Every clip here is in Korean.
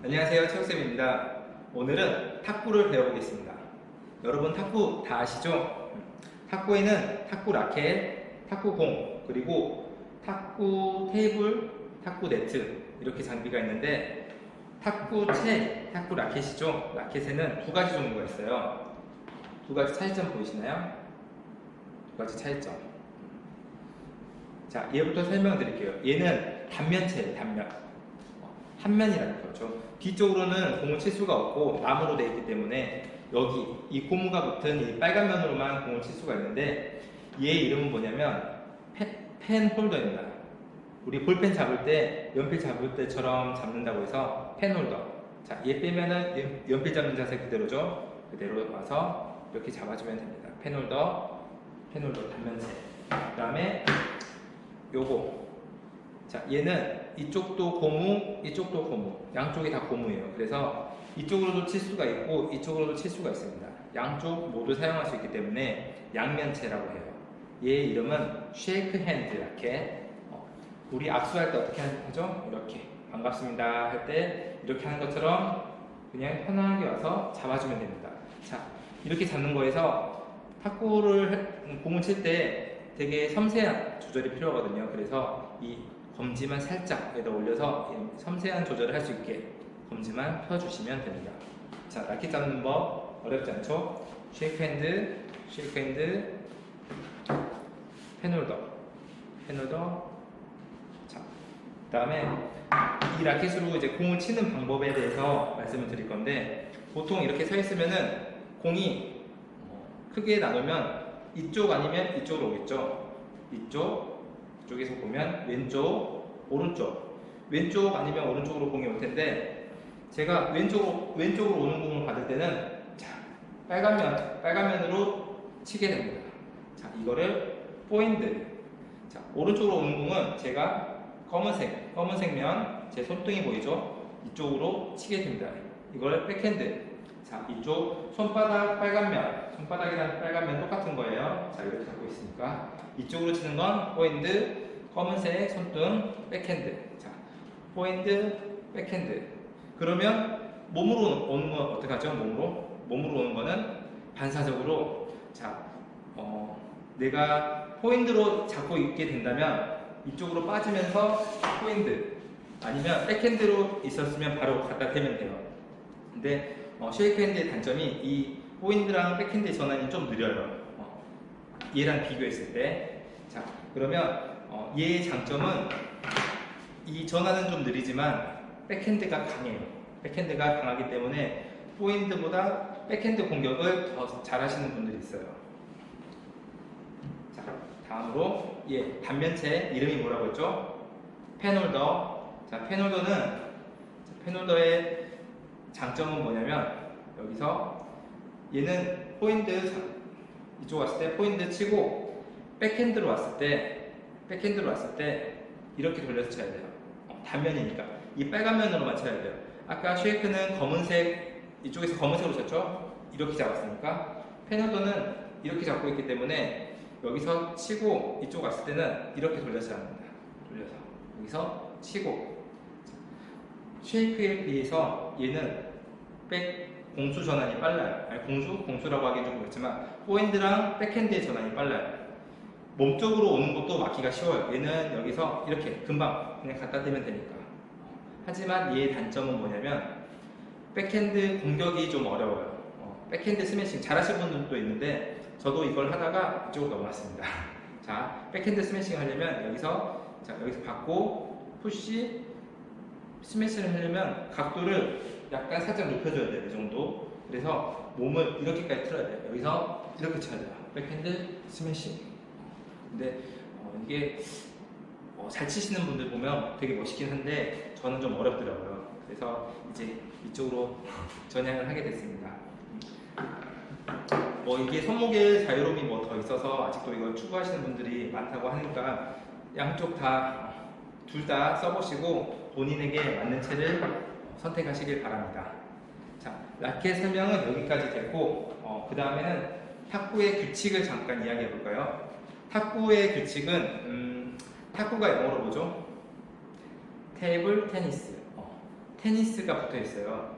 안녕하세요 최욱쌤입니다. 오늘은 탁구를 배워보겠습니다. 여러분 탁구 다 아시죠? 탁구에는 탁구 라켓, 탁구공 그리고 탁구 테이블, 탁구 네트 이렇게 장비가 있는데 탁구 채, 탁구 라켓이죠. 라켓에는 두 가지 종류가 있어요. 두 가지 차이점 보이시나요? 두 가지 차이점. 자 얘부터 설명드릴게요. 얘는 단면체예요 단면 한 면이라는 거죠. 뒤쪽으로는 공을 칠 수가 없고 나무로 되어 있기 때문에 여기 이 고무가 붙은 이 빨간 면으로만 공을 칠 수가 있는데 얘의 이름은 뭐냐면 펜, 펜 홀더입니다. 우리 볼펜 잡을 때 연필 잡을 때처럼 잡는다고 해서 펜 홀더. 자, 얘 빼면은 연- 연필 잡는 자세 그대로죠. 그대로 와서 이렇게 잡아주면 됩니다. 펜 홀더, 펜 홀더 단면체. 그 다음에 요거 자, 얘는 이쪽도 고무, 이쪽도 고무. 양쪽이 다 고무예요. 그래서 이쪽으로도 칠 수가 있고 이쪽으로도 칠 수가 있습니다. 양쪽 모두 사용할 수 있기 때문에 양면체라고 해요. 얘 이름은 쉐이크 핸드 라켓. 어, 우리 악수할 때 어떻게 하죠? 이렇게 반갑습니다 할 때 이렇게 하는 것처럼 그냥 편하게 와서 잡아주면 됩니다. 자, 이렇게 잡는 거에서 탁구를 해- 공을 칠 때 되게 섬세한 조절이 필요하거든요. 그래서 이 검지만 살짝 여기다 올려서 이 섬세한 조절을 할 수 있게 검지만 펴주시면 됩니다. 자, 라켓 잡는 법 어렵지 않죠? 쉐이크 핸드, 쉐이크 핸드, 펜홀더, 펜홀더. 자, 그 다음에 이 라켓으로 이제 공을 치는 방법에 대해서 말씀을 드릴 건데 보통 이렇게 서 있으면은 공이 크게 나누면 이쪽 아니면 이쪽으로 오겠죠. 이쪽, 이쪽에서 보면 왼쪽, 오른쪽. 왼쪽 아니면 오른쪽으로 공이 올 텐데 제가 왼쪽으로 왼쪽으로 오는 공을 받을 때는 자, 빨간 면, 빨간 면으로 치게 됩니다. 자, 이거를 포인트. 자, 오른쪽으로 오는 공은 제가 검은색, 검은색 면, 제 손등이 보이죠? 이쪽으로 치게 됩니다. 이걸 백핸드. 자, 이쪽 손바닥 빨간 면, 손바닥이랑 빨간 면 똑같은 거예요. 자, 이렇게 잡고 있으니까. 이쪽으로 치는 건 포인트, 검은색 손등, 백핸드. 자, 포인트, 백핸드. 그러면 몸으로 오는 건 어떻게 하죠? 몸으로? 몸으로 오는 거는 반사적으로 자, 어, 내가 포인트로 잡고 있게 된다면 이쪽으로 빠지면서 포인트 아니면 백핸드로 있었으면 바로 갖다 대면 돼요. 근데 어, 쉐이크 핸드의 단점이 이 포인트랑 백핸드의 전환이 좀 느려요. 어, 얘랑 비교했을 때. 자, 그러면 어, 얘의 장점은 이 전환은 좀 느리지만 백핸드가 강해요. 백핸드가 강하기 때문에 포인트보다 백핸드 공격을 더 잘하시는 분들이 있어요. 자, 다음으로 예, 단면체 이름이 뭐라고 했죠? 펜홀더. 자, 자, 펜홀더의 장점은 뭐냐면 여기서 얘는 포인트 자- 이쪽 왔을 때 포인트 치고 백핸드로 왔을 때 백핸드로 왔을 때 이렇게 돌려서 쳐야 돼요. 어, 단면이니까 이 빨간 면으로만 쳐야 돼요. 아까 쉐이크는 검은색 이쪽에서 검은색으로 쳤죠? 이렇게 잡았으니까 페너더는 이렇게 잡고 있기 때문에 여기서 치고 이쪽 왔을 때는 이렇게 돌려서 합니다. 돌려서 여기서 치고 쉐이크에 비해서 얘는 백 공수 전환이 빨라요. 아니 공수 공수라고 하기엔 좀 그렇지만 포핸드랑 백핸드의 전환이 빨라요. 몸 쪽으로 오는 것도 막기가 쉬워요. 얘는 여기서 이렇게 금방 그냥 갖다 대면 되니까. 하지만 얘의 단점은 뭐냐면 백핸드 공격이 좀 어려워요. 어, 백핸드 스매싱 잘하시는 분들도 있는데 저도 이걸 하다가 이쪽으로 넘어왔습니다. 자, 백핸드 스매싱 하려면 여기서 자, 여기서 받고 푸시 스매싱을 하려면 각도를 약간 살짝 높여줘야 돼요. 이 정도. 그래서 몸을 이렇게까지 틀어야 돼요. 여기서 이렇게 쳐야 돼요. 백핸드 스매싱. 근데 어, 이게 어, 잘 치시는 분들 보면 되게 멋있긴 한데 저는 좀 어렵더라고요. 그래서 이제 이쪽으로 전향을 하게 됐습니다. 뭐 이게 손목에 자유로움이 뭐 더 있어서 아직도 이걸 추구하시는 분들이 많다고 하니까 양쪽 다 둘 다 써보시고 본인에게 맞는 채를 선택하시길 바랍니다. 자, 라켓 설명은 여기까지 됐고 그 다음에는 탁구의 규칙을 잠깐 이야기해 볼까요? 탁구의 규칙은 음, 탁구가 영어로 뭐죠? 테이블 테니스. 어, 테니스가 붙어 있어요.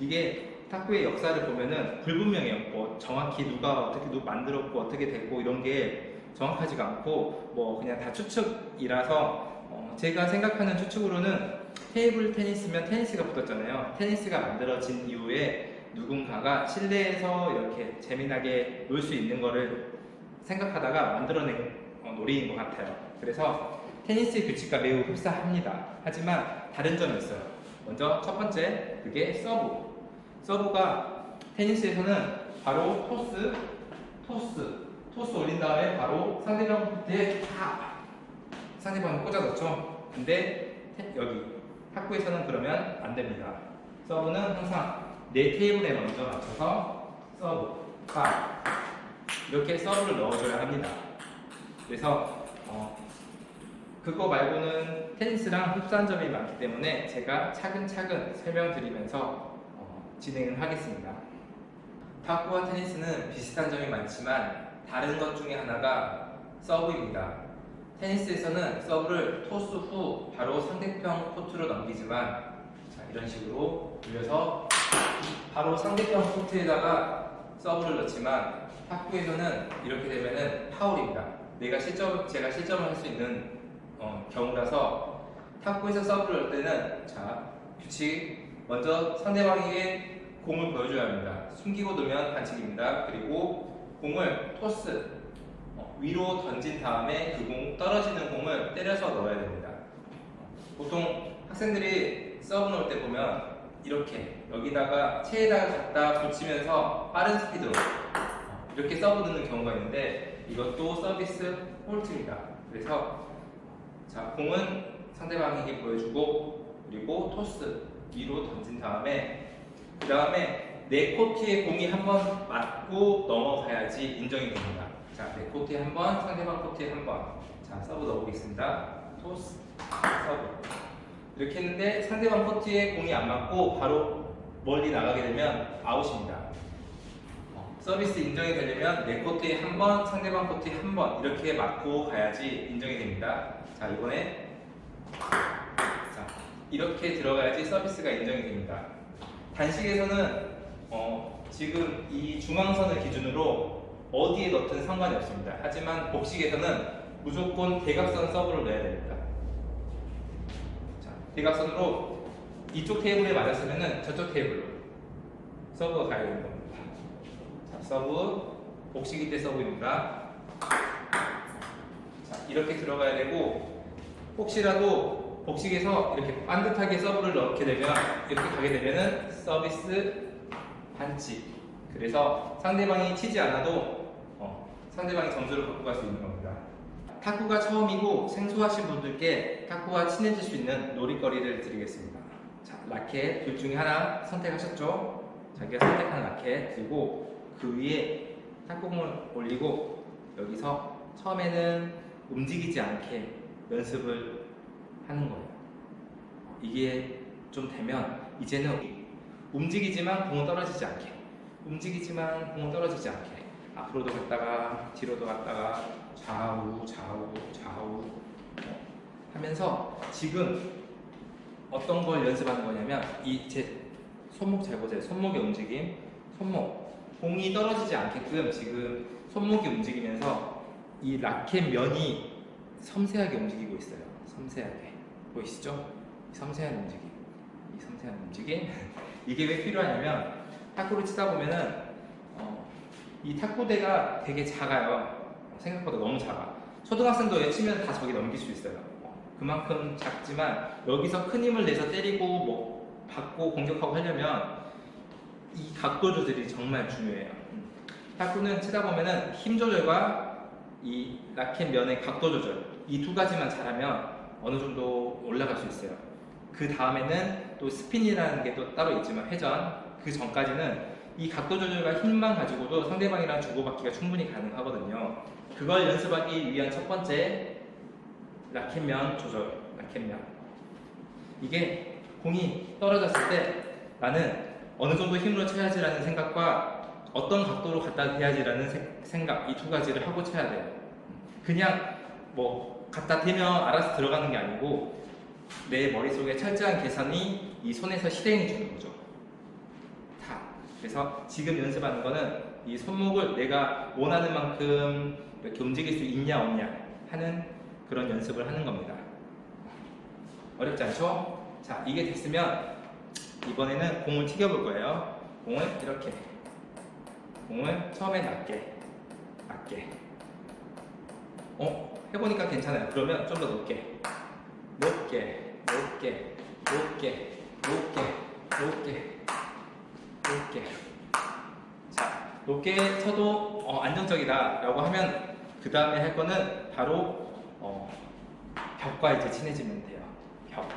이게 탁구의 역사를 보면은 불분명해요. 뭐 정확히 누가 어떻게 누 만들었고 어떻게 됐고 이런 게 정확하지가 않고 뭐 그냥 다 추측이라서 어, 제가 생각하는 추측으로는 테이블 테니스면 테니스가 붙었잖아요. 테니스가 만들어진 이후에 누군가가 실내에서 이렇게 재미나게 놀 수 있는 거를 생각하다가 만들어낸 어, 놀이인 것 같아요. 그래서 테니스의 규칙과 매우 흡사합니다. 하지만 다른 점이 있어요. 먼저 첫 번째, 그게 서브. 서브가 테니스에서는 바로 토스, 토스, 토스 올린 다음에 바로 상대방 코트에 탁 상대방을 꽂아 넣죠. 근데 테- 여기 탁구에서는 그러면 안 됩니다. 서브는 항상 내 테이블에 먼저 맞춰서 서브, 탁 이렇게 서브를 넣어줘야 합니다. 그래서 어, 그거 말고는 테니스랑 흡사한 점이 많기 때문에 제가 차근차근 설명드리면서 어, 진행을 하겠습니다. 탁구와 테니스는 비슷한 점이 많지만 다른 것 중에 하나가 서브입니다. 테니스에서는 서브를 토스 후 바로 상대편 코트로 넘기지만 자, 이런 식으로 돌려서 바로 상대편 코트에다가 서브를 넣지만 탁구에서는 이렇게 되면은 파울입니다. 내가 실점, 제가 실점을 할 수 있는 어, 경우라서 탁구에서 서브를 넣을 때는 자 규칙 먼저 상대방에게 공을 보여줘야 합니다. 숨기고 넣으면 반칙입니다. 그리고 공을 토스 어, 위로 던진 다음에 그 공 떨어지는 공을 때려서 넣어야 됩니다. 보통 학생들이 서브 넣을 때 보면 이렇게 여기다가 체에다가 갖다 붙이면서 빠른 스피드로 어, 이렇게 서브 넣는 경우가 있는데 이것도 서비스 홀트입니다. 그래서 자 공은 상대방에게 보여주고 그리고 토스 위로 던진 다음에 그 다음에 내 코트에 공이 한 번 맞고 넘어가야지 인정이 됩니다. 자, 내 코트에 한 번, 상대방 코트에 한 번. 자, 서브 넣어보겠습니다. 토스, 서브. 이렇게 했는데 상대방 코트에 공이 안 맞고 바로 멀리 나가게 되면 아웃입니다. 어, 서비스 인정이 되려면 내 코트에 한 번, 상대방 코트에 한 번 이렇게 맞고 가야지 인정이 됩니다. 자, 이번에 자, 이렇게 들어가야지 서비스가 인정이 됩니다. 단식에서는 어, 지금 이 중앙선을 기준으로 어디에 넣든 상관이 없습니다. 하지만 복식에서는 무조건 대각선 서브를 넣어야 됩니다. 자, 대각선으로 이쪽 테이블에 맞았으면 저쪽 테이블로 서브가 가야 되는 겁니다. 자, 서브, 복식이 때 서브입니다. 자, 이렇게 들어가야 되고 혹시라도 복식에서 이렇게 반듯하게 서브를 넣게 되면 이렇게 가게 되면은 서비스 반칙. 그래서 상대방이 치지 않아도 어, 상대방이 점수를 갖고 갈 수 있는 겁니다. 탁구가 처음이고 생소하신 분들께 탁구와 친해질 수 있는 놀이거리를 드리겠습니다. 자, 라켓 둘 중에 하나 선택하셨죠? 자기가 선택한 라켓 들고 그 위에 탁구공을 올리고 여기서 처음에는 움직이지 않게 연습을 하는 거예요. 이게 좀 되면 이제는 움직이지만 공은 떨어지지 않게. 움직이지만 공은 떨어지지 않게. 앞으로도 갔다가 뒤로도 갔다가 좌우 좌우 좌우 어, 하면서 지금 어떤 걸 연습하는 거냐면 이 제 손목 잘 보세요. 손목의 움직임 손목. 공이 떨어지지 않게끔 지금 손목이 움직이면서 이 라켓 면이 섬세하게 움직이고 있어요. 섬세하게. 보이시죠? 이 섬세한 움직임. 이 섬세한 움직임 이게 왜 필요하냐면 탁구를 치다 보면은 어, 이 탁구대가 되게 작아요. 생각보다 너무 작아. 초등학생도 치면 다 저기 넘길 수 있어요. 어, 그만큼 작지만 여기서 큰 힘을 내서 때리고 뭐 받고 공격하고 하려면 이 각도 조절이 정말 중요해요. 음. 탁구는 치다 보면은 힘 조절과 이 라켓 면의 각도 조절 이 두 가지만 잘하면 어느 정도 올라갈 수 있어요. 그 다음에는 또 스핀이라는 게 또 따로 있지만 회전 그 전까지는 이 각도 조절과 힘만 가지고도 상대방이랑 주고받기가 충분히 가능하거든요. 그걸 연습하기 위한 첫 번째 라켓면 조절, 라켓면. 이게 공이 떨어졌을 때 나는 어느 정도 힘으로 쳐야지라는 생각과 어떤 각도로 갖다 대야지라는 세- 생각 이 두 가지를 하고 쳐야 돼요. 그냥 뭐 갖다 대면 알아서 들어가는 게 아니고 내 머릿속에 철저한 계산이 이 손에서 실행이 주는 거죠. 다. 그래서 지금 연습하는 거는 이 손목을 내가 원하는 만큼 이렇게 움직일 수 있냐 없냐 하는 그런 연습을 하는 겁니다. 어렵지 않죠? 자, 이게 됐으면 이번에는 공을 튀겨볼 거예요. 공을 이렇게. 공을 처음에 낮게. 낮게. 어? 해보니까 괜찮아요. 그러면 좀 더 높게. 높게. 높게. 높게. 높게. 높게. 높게. 자, 높게 쳐도 어, 안정적이다 라고 하면 그 다음에 할 거는 바로 어, 벽과 이제 친해지면 돼요. 벽.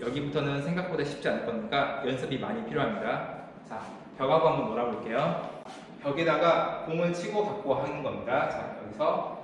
여기부터는 생각보다 쉽지 않을 거니까 연습이 많이 필요합니다. 자, 벽하고 한번 놀아볼게요. 벽에다가 공을 치고 갖고 하는 겁니다. 자, 여기서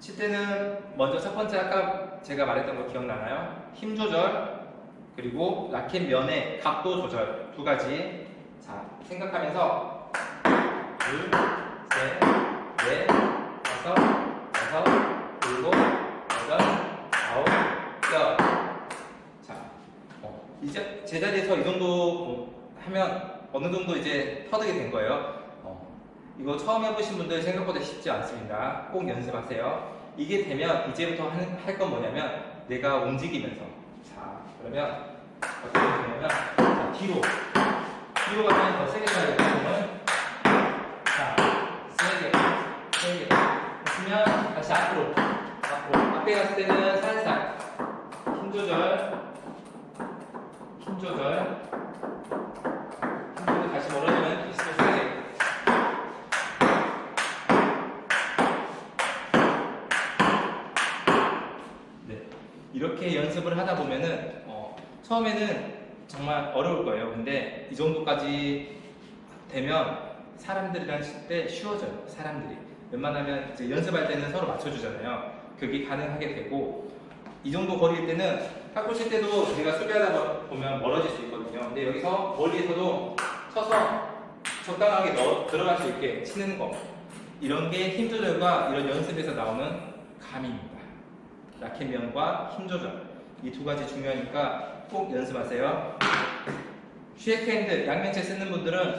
칠 때는 먼저 첫 번째 아까 제가 말했던 거 기억나나요? 힘 조절 그리고 라켓 면의 각도 조절 두 가지. 자, 생각하면서 둘, 셋, 넷, 다섯, 여섯, 일곱, 여덟, 아홉, 열. 자, 어, 이제 제자리에서 이 정도 어, 하면 어느 정도 이제 터득이 된 거예요. 어, 이거 처음 해보신 분들 생각보다 쉽지 않습니다. 꼭 연습하세요. 이게 되면 이제부터 할 건 뭐냐면 내가 움직이면서. 자 그러면 어떻게 되냐면 자, 뒤로. 뒤로 가면 더 세게 가야 되는 자 세게 세게. 했으면 다시 앞으로 앞으로. 앞에 갔을 때는 살살 힘 조절 힘 조절 힘 조절 다시 멀어지면 피스도 세게 네. 이렇게 연습을 하다 보면은 어, 처음에는 정말 어려울 거예요. 근데 이 정도까지 되면 사람들이랑 칠때 쉬워져요. 사람들이 웬만하면 이제 연습할 때는 서로 맞춰주잖아요. 그게 가능하게 되고 이 정도 거리일 때는 탁구 칠 때도 제가 수비하다 보면 멀어질 수 있거든요. 근데 여기서 멀리서도 쳐서 적당하게 넣어 들어갈 수 있게 치는 거 이런 게 힘 조절과 이런 연습에서 나오는 감입니다. 라켓면과 힘 조절 이 두 가지 중요하니까 꼭 연습하세요. 쉐이크핸드 양면체 쓰는 분들은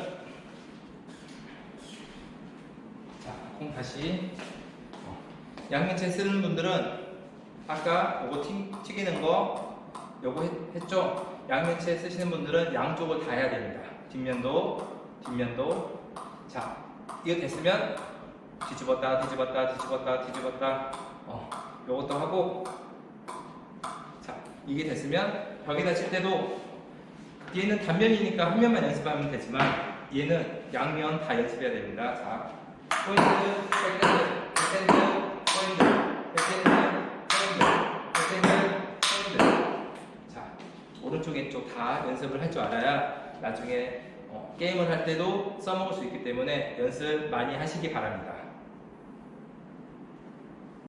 자, 공 다시 어, 양면체 쓰는 분들은 아까 요거 튀, 튀기는 거 요거 했, 했죠? 양면체 쓰시는 분들은 양쪽을 다 해야 됩니다. 뒷면도 뒷면도 자 이거 됐으면 뒤집었다 뒤집었다 뒤집었다 뒤집었다 어, 요것도 하고. 자 이게 됐으면 벽에다 칠 때도 얘는 단면이니까 한 면만 연습하면 되지만 얘는 양면 다 연습해야 됩니다. 자 포인트 백핸드 백핸드 포인트 백핸드 포인트 백핸드. 포인트 자 오른쪽 왼쪽 다 연습을 할 줄 알아야 나중에 어, 게임을 할 때도 써먹을 수 있기 때문에 연습 많이 하시기 바랍니다